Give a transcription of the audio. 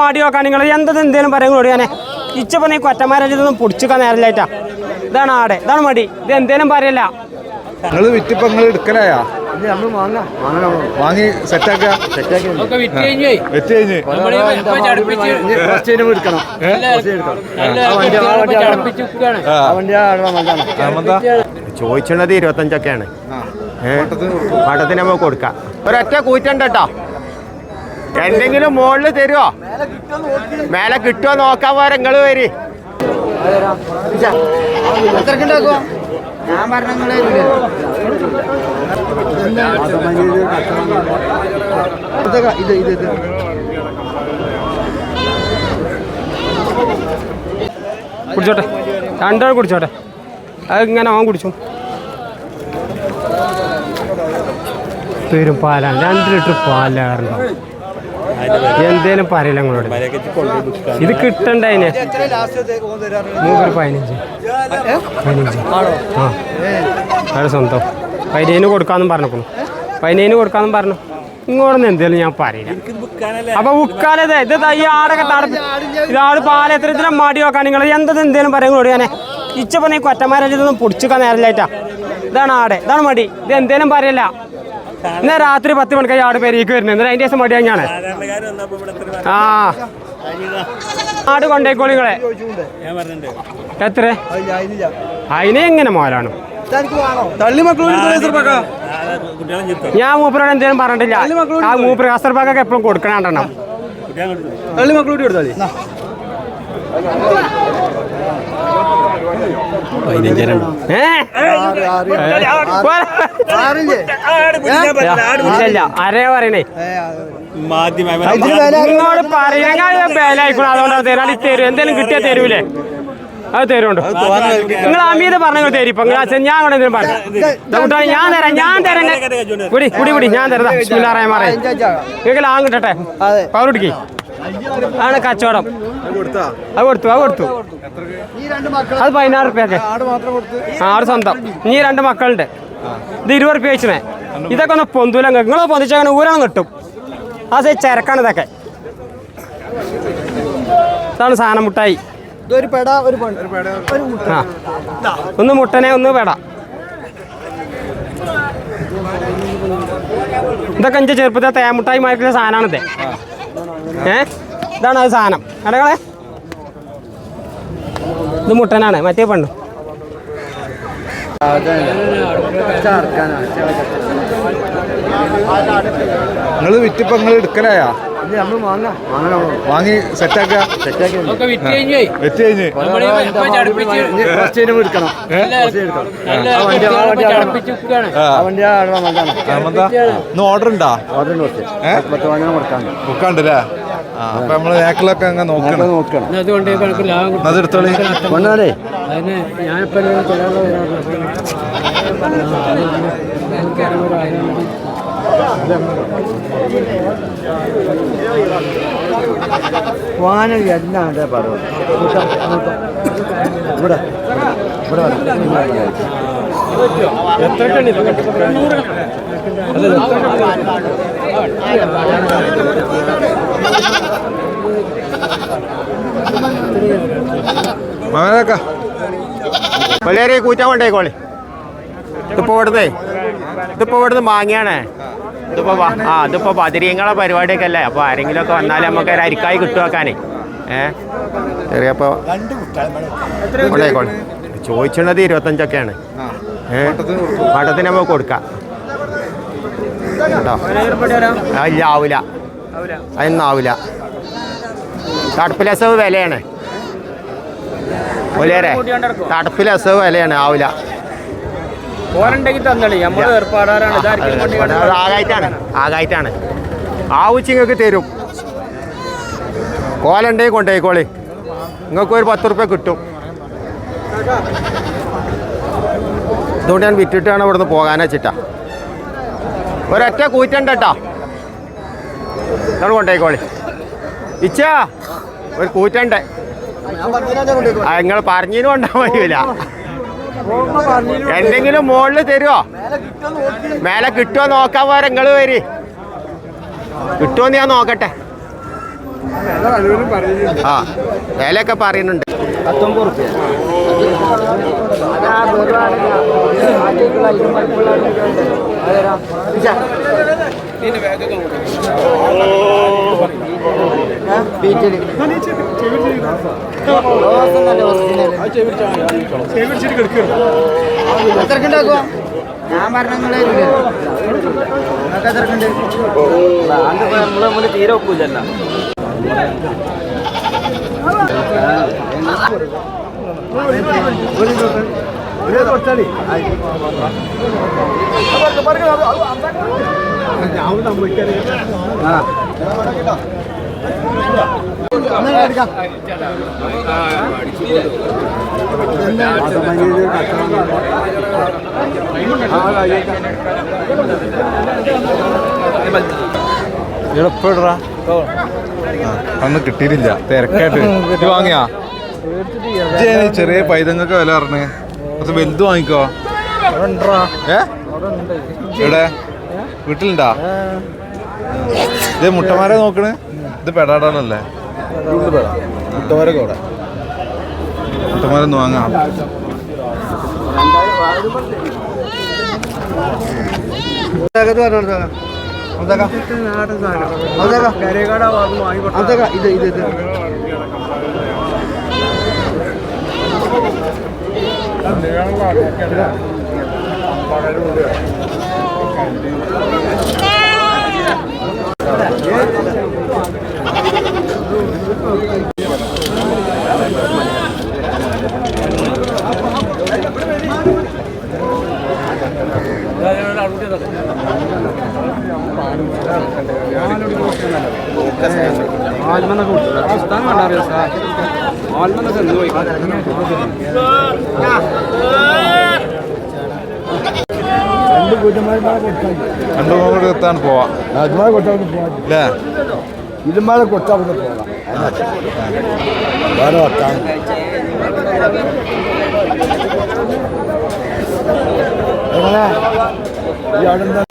മാടി നോക്കാൻ നിങ്ങൾ എന്തത് എന്തേലും പറയുന്നത് ഞാനെ ഇച്ചപ്പോ നീ കൊറ്റമാരൊന്നും പൊടിച്ചിക്കാൻ നേരല്ലായിട്ടാ ഇതാണ് ആടെ ഇതാണ് മടി ഇത് എന്തേലും പറയല്ല നിങ്ങൾ വിറ്റിപ്പോ നിങ്ങൾ എടുക്കലായാ വാങ്ങി സെറ്റാക്ക വിറ്റ് കഴിഞ്ഞേ ചോദിച്ചത് ഇരുപത്തഞ്ചൊക്കെയാണ്. പാട്ടത്തിന് നമുക്ക് കൊടുക്കാം ഒരൊറ്റ കൂറ്റണ്ട കേട്ടോ എന്തെങ്കിലും മുകളിൽ തരുവോ? മേലെ കിട്ടുമോ നോക്കാൻ പോരെ നിങ്ങൾ വരി കുടിച്ചോട്ടെ. രണ്ടാൾ കുടിച്ചോട്ടെ. അത് ഇങ്ങനെ അവൻ കുടിച്ചു. പേരും പാലാണ്. രണ്ട് ലിറ്റർ പാലാറുണ്ടോ എന്തേലും പറയില്ല നിങ്ങളോട്? ഇത് കിട്ടണ്ട അതിന് മൂപ്പര് പതിനഞ്ച്. പതിനഞ്ച്. ആ. അത് സ്വന്തം. പതിനേന് കൊടുക്കാന്നും പറഞ്ഞു പതിനേന് കൊടുക്കാന്നും പറഞ്ഞു. ഇങ്ങോട്ടൊന്നും എന്തേലും ഞാൻ പറയില്ല. അപ്പൊ ഉക്കാലത് ഇത് ഈ ആടൊക്കെ തട ഇതാൾ പാലത്തിരത്തിലെ മടി നോക്കാൻ നിങ്ങൾ എന്തത് എന്തേലും പറയുന്നത് ഞാനെ? ഇച്ചപ്പോ നീ കൊറ്റമാരൊന്നും പൊടിച്ചിക്കാൻ നേരല്ലായിട്ടാ ഇതാണ് ആടെ. ഇതാണ് മടി. ഇത് എന്തേലും പറയല്ല. ഇന്ന് രാത്രി പത്ത് മണിക്ക് ആട് പേരേക്ക് വരുന്നത്. എന്നിട്ട് അതിന്റെ ദിവസം മടി ഞാൻ ആ. ആട് കൊണ്ടേക്കോളി നിങ്ങളെ എത്ര? അതിനെ എങ്ങനെ മോലാണ് ഞാൻ മൂപ്പരോട് എന്തേലും പറഞ്ഞിട്ടില്ല. ആ മൂപ്പര കാസർബാഗൊക്കെ എപ്പോഴും കൊടുക്കണണ്ടെണ്ണം തള്ളി മക്കളോട് കൊടുത്താളി ഏ? ഇല്ലല്ല ആരെയാ പറയണേ നിങ്ങളോട് പറയുന്ന ബേലായിക്കോളും. അതുകൊണ്ടാണ് തരും. എന്തെങ്കിലും കിട്ടിയാൽ തരൂലേ? അത് തരുമുണ്ട് നിങ്ങൾ അമീത് പറഞ്ഞു തരും ഇപ്പൊ ഞാൻ അവിടെ എന്തെങ്കിലും പറഞ്ഞു ഞാൻ തരാം. ഞാൻ തരാം. കുടി കുടി കുടി. ഞാൻ തരാം. ബിസ്മില്ലാ മാറേ നിങ്ങൾക്ക് ലാങ് കിട്ടട്ടെ? ആണ് കച്ചവടം. കൊടുത്താ അത് കൊടുത്തു അത് കൊടുത്തു. അത് പതിനാറ് റുപ്യൊക്കെ ആറ് സ്വന്തം. നീ രണ്ട് മക്കളുണ്ട്. ഇത് ഇരുപത് റുപ്യ വെച്ചേ ഇതൊക്കെ ഒന്ന് പൊന്തൂല നിങ്ങൾ പൊന്തിച്ചങ്ങനെ ഊരാണ് കിട്ടും. ആ സൈ ചരക്കാണ് ഇതൊക്കെ. ഇതാണ് സാധനം മുട്ടായി. ആ. ഒന്ന് മുട്ടനെ ഒന്ന് പേട. ഇതൊക്കെ എന്റെ ചെറുപ്പത്തെ തേമുട്ടായി മാറ്റുന്ന സാധനമാണിത് ഏ? ഇതാണ് അത് സാധനം. കടകളെ ഇത് മുട്ടനാണ്. മറ്റേ പണ്ട് നിങ്ങൾ വിറ്റിപ്പോ നിങ്ങൾ എടുക്കലായാ? വാങ്ങി. സെറ്റാക്ക? ഒക്കെ വിറ്റ് കഴിഞ്ഞേ ഇന്ന് ഓർഡർ ഉണ്ടാ? ബുക്കാണ്ടല്ലേ ആ അപ്പൊ നമ്മൾ നേക്കിലൊക്കെ അങ്ങ് നോക്കണം. നോക്കണം. അതുകൊണ്ട് കണക്ക് ലാഭം കിട്ടും. അത് എടുത്തോളി. അതിന് ഞാനിപ്പോ വാനൽ എന്നാണ് പറയുന്നത് ഇവിടെ ഇവിടെ മകനക്ക പിള്ളേരെ കൂറ്റാൻ കൊണ്ടേക്കോളി. ഇതിപ്പോ ഇവിടുന്ന് ഇതിപ്പോ ഇവിടുന്ന് മാങ്ങിയാണേ. ഇതിപ്പോ വ- ആ ഇതിപ്പോ പതിരിയങ്ങളെ പരിപാടിയൊക്കെ അല്ലേ അപ്പൊ ആരെങ്കിലും ഒക്കെ വന്നാൽ നമുക്ക് ഒരു അരിക്കായി കിട്ടുവാക്കാനേ ഏ? ചെറിയപ്പോ കൊണ്ടേക്കോളി. ഇരുപത്തഞ്ചൊക്കെയാണ്. ഏ? പാട്ടത്തിന് നമുക്ക് കൊടുക്കാം. കേട്ടോ? ഇല്ല ആവൂല. അതൊന്നും ആവൂല. തടുപ്പിലസവ് വിലയാണ് തടപ്പിൽ അസുഖം വിലയാണ് ആവില്ല. ആകായിട്ടാണ്. ആകായിട്ടാണ്. ആവശ്യങ്ങൾക്ക് തരും. കോലുണ്ടെങ്കിൽ കൊണ്ടുപോയിക്കോളി. നിങ്ങൾക്ക് ഒരു പത്ത് റുപ്യ കിട്ടും. അതുകൊണ്ട് ഞാൻ വിറ്റിട്ടാണ് ഇവിടുന്ന് പോകാനാ ചിട്ടാ ഒരൊറ്റ കൂറ്റണ്ട കേട്ടോ നിങ്ങൾ കൊണ്ടുപോയിക്കോളി. ഇച്ചാ ഒരു കൂറ്റണ്ട്. നിങ്ങൾ പറഞ്ഞു കൊണ്ടാവില്ല എന്തെങ്കിലും മുകളിൽ തരുമോ മേലെ കിട്ടുമോ നോക്കാൻ പോരെ നിങ്ങൾ വരി. കിട്ടുമോന്ന് ഞാൻ നോക്കട്ടെ. ആ വിലയൊക്കെ പറയുന്നുണ്ട്. പത്തൊമ്പത് റുപ്യ ഞാൻ പറഞ്ഞ നമ്മളെ തീരെ ഒക്കൂലല്ലോ എളുപ്പടാ അന്ന് കിട്ടിയിട്ടില്ല. തിരക്കായിട്ട്. ഇത് വാങ്ങിയാ? ചെറിയ പൈതങ്ങൾക്ക് വില പറഞ്ഞു? കുറച്ച് വലുത് വാങ്ങിക്കോ. ഏ? ഇവിടെ വീട്ടിലുണ്ടാ? ഇത് മുട്ടമാരെ നോക്കണ്? ഇത് പെടാടാണല്ലേ? മുട്ടമാരൊന്ന് വാങ്ങാം. ഇത് ഇത് ഇത്. രണ്ടു മൂന്ന് എത്താണ് പോവാ. അതുമായി കൊട്ടാവുന്ന പോകാം അല്ലേ ഇതുമായി കൊട്ടാവുന്ന പോകാം വേറെ വട്ടാൻ എങ്ങനെ? Yarından...